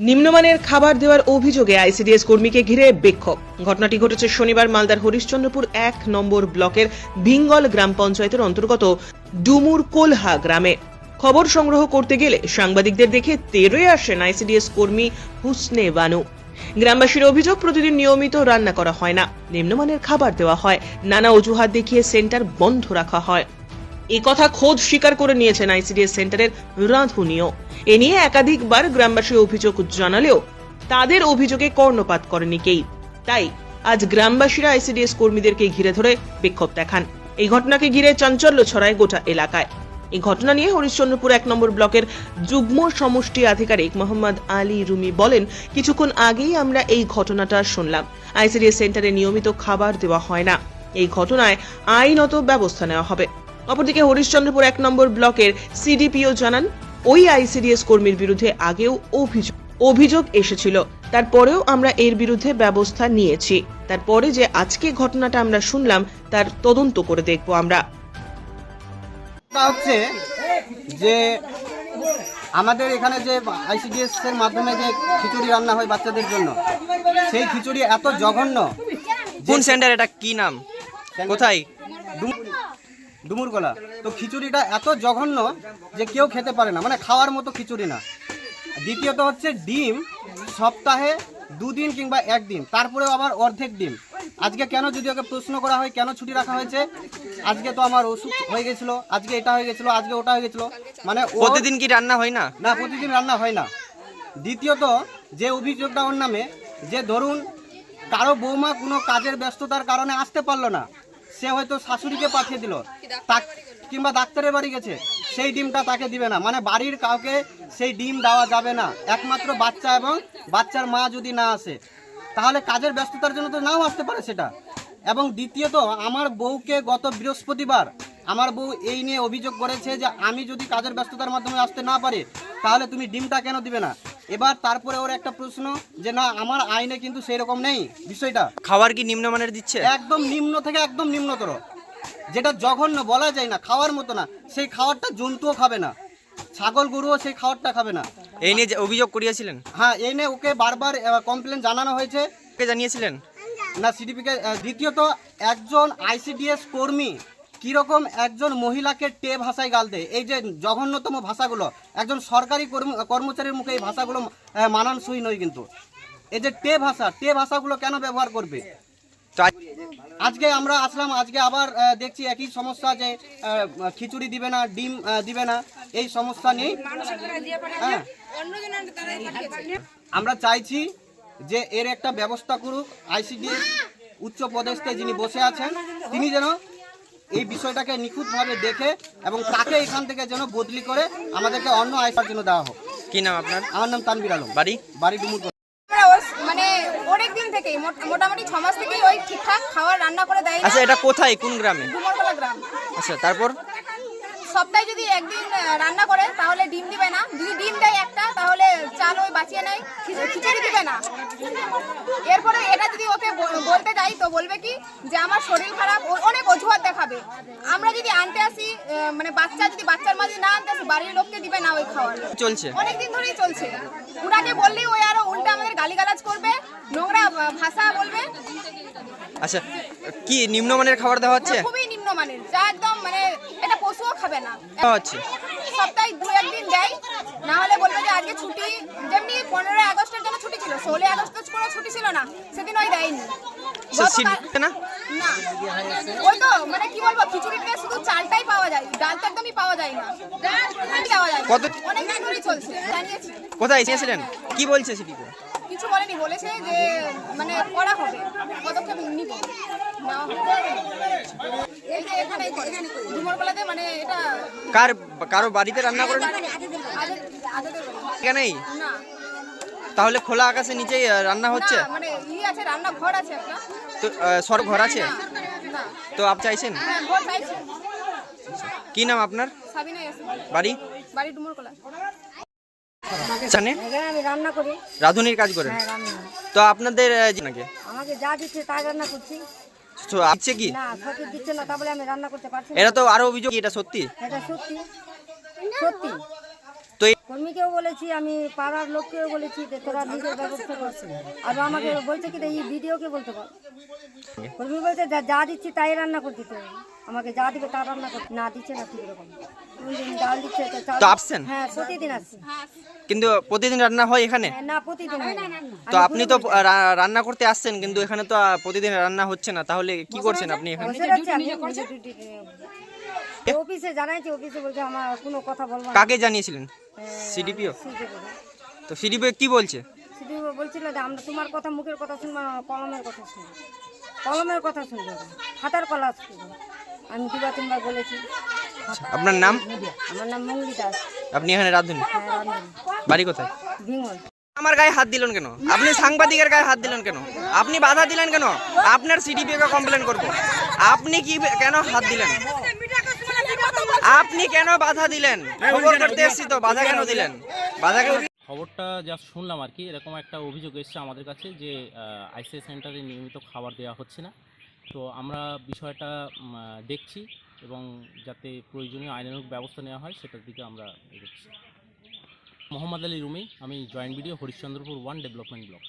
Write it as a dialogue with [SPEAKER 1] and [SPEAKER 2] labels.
[SPEAKER 1] নিম্নমানের খাবার দেওয়ার অভিযোগে আইসিডিএস কর্মীকে ঘিরে বিক্ষোভ। ঘটনাটি ঘটেছে শনিবার মালদার হরিশ্চন্দ্রপুর এক নম্বর ব্লকের ভিঙ্গল গ্রাম পঞ্চায়েতের অন্তর্গত ডুমুর কোলহা গ্রামে। খবর সংগ্রহ করতে গেলে সাংবাদিকদের দেখে তেরে আসেন আইসিডিএস কর্মী হুসনে বানু। গ্রামবাসীর অভিযোগ, প্রতিদিন নিয়মিত রান্না করা হয় না। নিম্নমানের খাবার দেওয়া হয়। নানা অজুহাত দেখিয়ে সেন্টার বন্ধ রাখা হয়। এ কথা খোদ স্বীকার করে নিয়েছেন আইসিডিএস সেন্টারের রাঁধুনিও। এ নিয়ে একাধিকবার গ্রামবাসী অভিযোগ জানালেও তাদের অভিযোগে কর্ণপাত করেনি কেই তাই আজ গ্রামবাসীরা আইসিডিএস কর্মীদেরকে ঘিরে ধরে বিক্ষোভ দেখান। এই ঘটনাকে ঘিরে চাঞ্চল্য ছড়ায় গোটা এলাকায়। এই ঘটনা নিয়ে হরিশ্চন্দ্রপুর এক নম্বর ব্লকের যুগ্ম সমষ্টি আধিকারিক মোহাম্মদ আলী রুমি বলেন, কিছুক্ষণ আগেই আমরা এই ঘটনাটা শুনলাম। আইসিডিএস সেন্টারে নিয়মিত খাবার দেওয়া হয় না। এই ঘটনায় আইনত ব্যবস্থা নেওয়া হবে। অপরদিকে হরিশ্চন্দ্রপুর এক নম্বর ব্লকের সিডিপিও জানান ওই আইসিডিএস কর্মীর বিরুদ্ধে আগেও অভিযোগ অভিযোগ এসেছিল। তারপরেও আমরা এর বিরুদ্ধে ব্যবস্থা নিয়েছি। তারপরে যে আজকে ঘটনাটা আমরা শুনলাম তার তদন্ত করে দেখব আমরা।
[SPEAKER 2] তা হচ্ছে যে আমাদের এখানে যে আইসিডিএস এর মাধ্যমে যে খিচুড়ি রান্না হয় বাচ্চাদের জন্য সেই খিচুড়ি এত জঘন্য
[SPEAKER 3] কোন সেন্টার এটা? কি নাম? কোথায়?
[SPEAKER 2] ডুমুরগোলা তো খিচুড়িটা এত জঘন্য যে কেউ খেতে পারে না মানে খাওয়ার মতো খিচুড়ি না। দ্বিতীয়ত হচ্ছে ডিম সপ্তাহে দুদিন কিংবা একদিন তারপরেও আবার অর্ধেক ডিম। আজকে কেন যদি ওকে প্রশ্ন করা হয় কেন ছুটি রাখা হয়েছে? আজকে তো আমার ওষুধ হয়ে গেছিল আজকে এটা হয়ে গেছিল আজকে ওটা হয়ে গেছিল। মানে
[SPEAKER 3] প্রতিদিন কি রান্না হয় না?
[SPEAKER 2] না প্রতিদিন রান্না হয় না। দ্বিতীয়ত যে অভিযোগটা ওর নামে যে ধরুন কারও বৌমা কোনো কাজের ব্যস্ততার কারণে আসতে পারল না সে হয়তো শাশুড়িকে পাঠিয়ে দিল। কিংবা ডাক্তারের বাড়ি গেছে সেই ডিমটা তাকে দিবে না। মানে বাড়ির কাউকে সেই ডিম দেওয়া যাবে না। একমাত্র বাচ্চা এবং বাচ্চার মা যদি না আসে তাহলে কাজের ব্যস্ততার জন্য তো নাও আসতে পারে সেটা। এবং দ্বিতীয়ত আমার বউকে গত বৃহস্পতিবার আমার বউ এই নিয়ে অভিযোগ করেছে যে আমি যদি কাজের ব্যস্ততার মাধ্যমে আসতে না পারি তাহলে তুমি ডিমটা কেন দিবে না? এবার তারপরে ওর একটা প্রশ্ন যে না আমার আইনে কিন্তু সেই রকম নেই। বিষয়টা?
[SPEAKER 3] খাবার কি নিম্নমানের দিচ্ছে?
[SPEAKER 2] একদম নিম্ন থেকে একদম নিম্নতর। যেটা জঘন্য বলা যায় না খাওয়ার মতো না। সেই খাওয়ারটা জন্তুও খাবে না। ছাগল গরুও সেই খাবারটা খাবে না।
[SPEAKER 3] এই নিয়ে যে অভিযোগ করিয়েছিলেন?
[SPEAKER 2] হ্যাঁ এই নিয়ে ওকে বারবার কমপ্লেন জানানো হয়েছে।
[SPEAKER 3] কে জানিয়েছিলেন?
[SPEAKER 2] না সিডিপিকে দ্বিতীয়ত একজন আইসিডিএস কর্মী। কীরকম একজন মহিলাকে টে ভাষায় গাল দেয়? এই যে জঘন্যতম ভাষাগুলো, একজন সরকারি কর্ম- কর্মচারীর মুখে এই ভাষাগুলো মানানসই নয় কিন্তু। এই যে টে ভাষা, টে ভাষাগুলো কেন ব্যবহার করবে? আজকে আমরা আসলাম, আজকে আবার দেখছি একই সমস্যা যে খিচুড়ি দিবে না, ডিম দিবে না, এই সমস্যা নেই। হ্যাঁ। আমরা চাইছি যে এর একটা ব্যবস্থা করুক আইসিডিএস উচ্চ পদস্থে যিনি বসে আছেন, তিনি যেন এই বিষয়টাকে নিখুঁতভাবে দেখে এবং তাকে এখান থেকে যেন বদলি করে আমাদেরকে অন্য আয়সার জন্য দেওয়া হোক।
[SPEAKER 3] কি নাম আপনার?
[SPEAKER 2] আমার নাম তানবির আলম।
[SPEAKER 3] বাড়ি?
[SPEAKER 2] বাড়ি ডুমুর
[SPEAKER 4] মানে অনেক দিন থেকেই মোটামুটি ছ মাস থেকেই ওই ঠিকঠাক খাবার রান্না করে দেয়
[SPEAKER 3] আচ্ছা এটা কোথায়? কোন গ্রামে?
[SPEAKER 4] ডুমরকলা গ্রাম।
[SPEAKER 3] আচ্ছা তারপর?
[SPEAKER 4] সপ্তাহে যদি একদিন রান্না করে তাহলে ডিম দিবে না। যদি ডিম দেয় একটা তাহলে চাল ওই বাঁচিয়ে নেয় খিচু- খিচুড়ি দিবে না। এরপরে এটা যদি ওকে বলতে যাই তো বলবে কি যে আমার শরীর খারাপ। অনেক অজুহাত দেখাবে। আমরা যদি আনতে আসি মানে বাচ্চা যদি বাচ্চার মাঝে না আনতে আসি বাড়ির লোককে দিবে না ওই খাবার
[SPEAKER 3] চলছে।
[SPEAKER 4] অনেকদিন ধরেই চলছে। উনাকে বললেই ওই আরও উল্টা আমাদের গালিগালাজ করবে নোংরা ভাষা বলবে।
[SPEAKER 3] আচ্ছা কি নিম্নমানের খাবার দেওয়া হচ্ছে?
[SPEAKER 4] খুবই নিম্নমানের যা একদম মানে এটা পশুও খাবে না
[SPEAKER 3] দেওয়া হচ্ছে
[SPEAKER 4] সপ্তাহে দু একদিন দেয়। না হলে বলবে যে আজকে ছুটি যেমনি পনেরোই আগস্টের জন্য ছুটি ছিল ষোলোই আগস্ট কোনো ছুটি ছিল না সেদিন ওই দেয়নি।
[SPEAKER 3] না?
[SPEAKER 4] না। ওই তো মানে কি বলব খিচুড়িতে শুধু চালটাই পাওয়া যায় ডাল তো একদমই পাওয়া যায় না। পাওয়া যায়
[SPEAKER 3] কত-
[SPEAKER 4] অনেক চলছে জানিয়েছি।
[SPEAKER 3] কোথায় এসেছিলেন কি বলছে সিটিতে
[SPEAKER 4] কিছু বলেনি বলেছে যে মানে করা হবে পদক্ষেপ নিব। নেওয়া
[SPEAKER 3] কার কারও বাড়িতে রান্না
[SPEAKER 4] আদের
[SPEAKER 3] এখানেই তাহলে খোলা আকাশের নিচেই রান্না হচ্ছে? তো সর ঘর আছে? তো আপ চাইছেন? কি নাম আপনার? বাড়ি?
[SPEAKER 5] করি
[SPEAKER 3] রাঁধুনির কাজ করেন? তো আপনাদের
[SPEAKER 5] আমাকে যা দিচ্ছে রান্না করছি।
[SPEAKER 3] আছে কি?
[SPEAKER 5] না সঠিক দিচ্ছে না তাহলে আমি রান্না করতে পারছি না।
[SPEAKER 3] এটা তো আরও অভিযোগ এটা সত্যি?
[SPEAKER 5] এটা সত্যি সত্যি। কর্মীকেও বলেছি আমি পাড়ার লোককেও বলেছি যে তোরা নিজের ব্যবস্থা করছি আর আমাকে বলছে কি এই ভিডিওকে বলতে পার। কর্মী বলছে যা যা দিচ্ছি তাই রান্না করে দিতে হবে। আমাকে যা দিবে তা রান্না করতে। না দিচ্ছে না ঠিক রকম। কোনদিন ডাল দিচ্ছে তো
[SPEAKER 3] আসছেন?
[SPEAKER 5] হ্যাঁ প্রতিদিন আসছি।
[SPEAKER 3] কিন্তু প্রতিদিন রান্না হয় এখানে?
[SPEAKER 5] হ্যাঁ, না প্রতিদিন হয়
[SPEAKER 3] তো আপনি তো রান্না করতে আসছেন কিন্তু এখানে তো প্রতিদিন রান্না হচ্ছে না। তাহলে কি করছেন আপনি এখানে?
[SPEAKER 5] অফিসে জানাইছি অফিসে বলছে আমার কোনো কথা বলব না।
[SPEAKER 3] কাকে জানিয়েছিলেন? সিডিপিও? তো সিডিপিও কি বলছে?
[SPEAKER 5] শুধু বলছিল যে আমরা তোমার কথা মুখের কথা শুনব না কলমের কথা শুনব। কলমের কথা শুনব না, খাতার কলা শুনব আমি দুবার তিনবার বলেছি।
[SPEAKER 3] আপনার নাম?
[SPEAKER 5] আমার নাম মঙ্গলি দাস
[SPEAKER 3] আপনি এখানে রাঁধুন?
[SPEAKER 5] হ্যাঁ
[SPEAKER 3] বাড়ি কোথায়?
[SPEAKER 5] ভিঙ্গল
[SPEAKER 3] আমার গায়ে হাত দিলেন কেন? আপনি সাংবাদিকের গায়ে হাত দিলেন কেন? আপনি বাধা দিলেন কেন? আপনার সিডিপিও কে কমপ্লেন করব। আপনি কি কেন হাত দিলেন? আপনি কেন বাধা দিলেন? খবর করতে এসেছি তো বাধা কেন দিলেন? বাধা কেন
[SPEAKER 6] খবরটা যা শুনলাম আর কি এরকম একটা অভিযোগ এসেছে আমাদের কাছে যে আইসিআই সেন্টারে নিয়মিত খাবার দেওয়া হচ্ছে না। তো আমরা বিষয়টা দেখছি এবং যাতে প্রয়োজনীয় আইনানুগ ব্যবস্থা নেওয়া হয় সেটার দিকে আমরা এগোচ্ছি। মোহাম্মদ আলী রুমি আমি joint BDO Harishchandrapur one development block